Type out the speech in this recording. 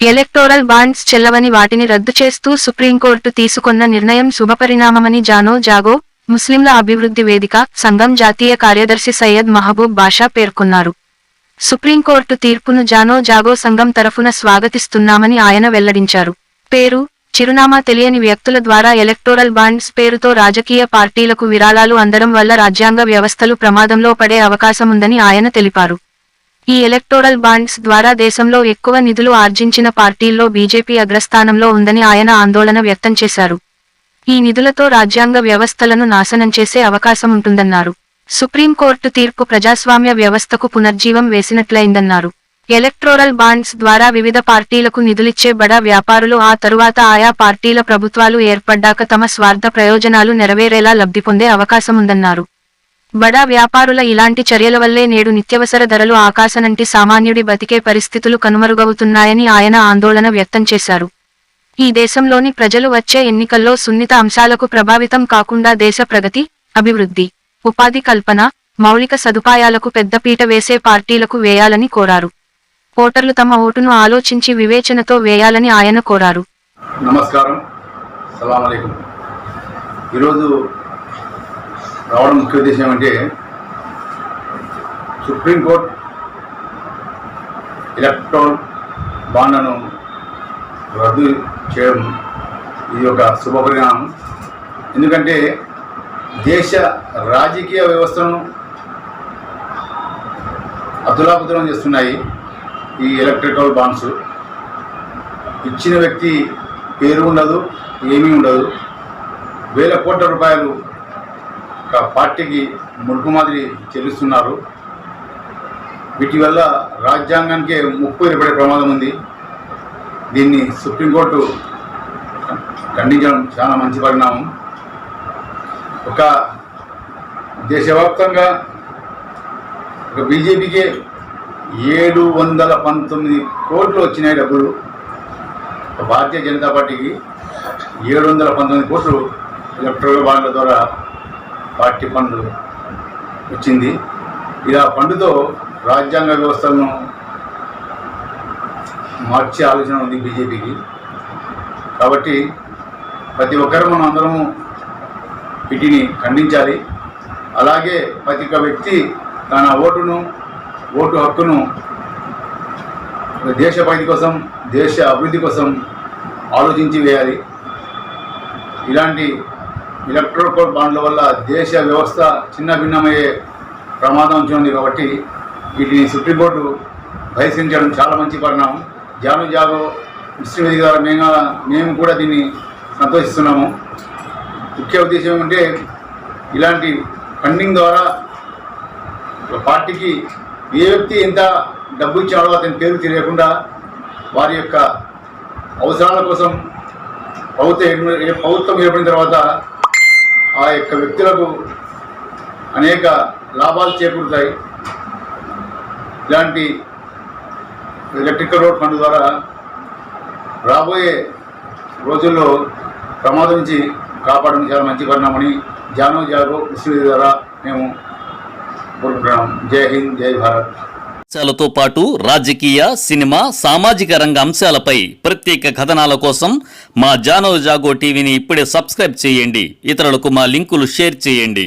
Electoral bonds చెల్లవని వాటిని రద్దు చేస్తూ సుప్రీంకోర్టు తీసుకున్న నిర్ణయం శుభపరిణామమని జానో జాగో ముస్లింల అభివృద్ధి వేదిక సంఘం జాతీయ కార్యదర్శి సయ్యద్ మహబూబ్ బాషా పేర్కొన్నారు. సుప్రీంకోర్టు తీర్పును జానో జాగో సంఘం తరఫున స్వాగతిస్తున్నామని ఆయన వెల్లడించారు. పేరు చిరునామా తెలియని వ్యక్తుల ద్వారా ఎలక్టోరల్ బాండ్స్ పేరుతో రాజకీయ పార్టీలకు విరాళాలు అందడం వల్ల రాజ్యాంగ వ్యవస్థలు ప్రమాదంలో పడే అవకాశముందని ఆయన తెలిపారు. ఈ ఎలక్టోరల్ బాండ్స్ ద్వారా దేశంలో ఎక్కువ నిధులు ఆర్జించిన పార్టీల్లో బీజేపీ అగ్రస్థానంలో ఉందని ఆయన ఆందోళన వ్యక్తం చేశారు. ఈ నిధులతో రాజ్యాంగ వ్యవస్థలను నాశనం చేసే అవకాశం ఉంటుందన్నారు. సుప్రీంకోర్టు తీర్పు ప్రజాస్వామ్య వ్యవస్థకు పునర్జీవం వేసినట్లయిందన్నారు. ఎలక్ట్రోరల్ బాండ్స్ ద్వారా వివిధ పార్టీలకు నిధులిచ్చే బడా వ్యాపారులు ఆ తరువాత ఆయా పార్టీల ప్రభుత్వాలు ఏర్పడ్డాక తమ స్వార్థ ప్రయోజనాలు నెరవేరేలా లబ్ధి పొందే అవకాశముందన్నారు. బడా వ్యాపారుల ఇలాంటి చర్యల వల్లే నేడు నిత్యవసర ధరలు ఆకాశనంటి సామాన్యుడి బతికే పరిస్థితులు కనుమరుగవుతున్నాయని ఆయన ఆందోళన వ్యక్తం చేశారు. ఈ దేశంలోని ప్రజలు వచ్చే ఎన్నికల్లో సున్నిత అంశాలకు ప్రభావితం కాకుండా దేశ ప్రగతి అభివృద్ధి ఉపాధి కల్పన మౌలిక సదుపాయాలకు పెద్దపీట వేసే పార్టీలకు వేయాలని కోరారు. ఓటర్లు తమ ఓటును ఆలోచించి వివేచనతో వేయాలని ఆయన కోరారు. నమస్కారం. ఈరోజు రావడం ముఖ్య ఉద్దేశం ఏమంటే సుప్రీంకోర్టు ఎలక్ట్రాన్ బాండ్లను రద్దు చేయడం ఇది ఒక శుభపరిణామం ఎందుకంటే దేశ రాజకీయ వ్యవస్థను అతులాపుతులం చేస్తున్నాయి ఈ ఎలక్ట్రికల్ బాండ్స్. ఇచ్చిన వ్యక్తి పేరు ఉండదు ఏమీ ఉండదు. వేల కోట్ల రూపాయలు ఒక పార్టీకి మురుగు మాదిరి చెల్లిస్తున్నారు. వీటి వల్ల రాజ్యాంగానికి ముప్పు ఏర్పడే ప్రమాదం ఉంది. దీన్ని సుప్రీంకోర్టు ఖండించడం చాలా మంచి పరిణామం. ఒక దేశవ్యాప్తంగా ఒక బీజేపీకే ఏడు వందల పంతొమ్మిది కోట్లు వచ్చినాయి డబ్బులు. భారతీయ జనతా పార్టీకి ఏడు వందల పంతొమ్మిది కోట్లు ఎలక్ట్రల్ బాండ్ల ద్వారా పార్టీ ఫండ్ వచ్చింది. ఇలా ఫండ్తో రాజ్యాంగ వ్యవస్థలను మార్చే ఆలోచన ఉంది బీజేపీకి. కాబట్టి ప్రతి ఒక్కరు మనం అందరము వీటిని ఖండించాలి. అలాగే ప్రతి ఒక్క వ్యక్తి తన ఓటును ఓటు హక్కును దేశ ప్రగతి కోసం దేశ అభివృద్ధి కోసం ఆలోచించి వేయాలి. ఇలాంటి ఎలక్ట్రోకోల్ బాండ్ల వల్ల దేశ వ్యవస్థ చిన్న భిన్నమయ్యే ప్రమాదం చూడండి కాబట్టి వీటిని సుప్రీంకోర్టు బహిష్కరించడం చాలా మంచి పరిణామం. జాను జాగో ముస్లిం ద్వారా మేము మేము కూడా దీన్ని సంతోషిస్తున్నాము. ముఖ్య ఉద్దేశం ఏమంటే ఇలాంటి ఫండింగ్ ద్వారా పార్టీకి ఏ వ్యక్తి ఎంత డబ్బు ఇచ్చాడో అతని పేరు తెలియకుండా వారి యొక్క అవసరాల కోసం ప్రభుత్వం ప్రభుత్వం ఏర్పడిన తర్వాత ఆ యొక్క వ్యక్తులకు అనేక లాభాలు చేకూరుతాయి. ఇలాంటి ఎలక్ట్రికల్ రోడ్ ఫండ్ ద్వారా రాబోయే రోజుల్లో ప్రమాదం నుంచి కాపాడడం చాలా మంచి పరిణామని జానో జాగో ముస్లిం ద్వారా మేము కోరుకుంటున్నాం. జై హింద్ జై భారత్. అంశాలతో పాటు రాజకీయ సినిమా సామాజిక రంగ అంశాలపై ప్రత్యేక కథనాల కోసం మా జానో జాగో టీవీని ఇప్పుడే సబ్స్క్రైబ్ చేయండి. ఇతరులకు మా లింకులు షేర్ చేయండి.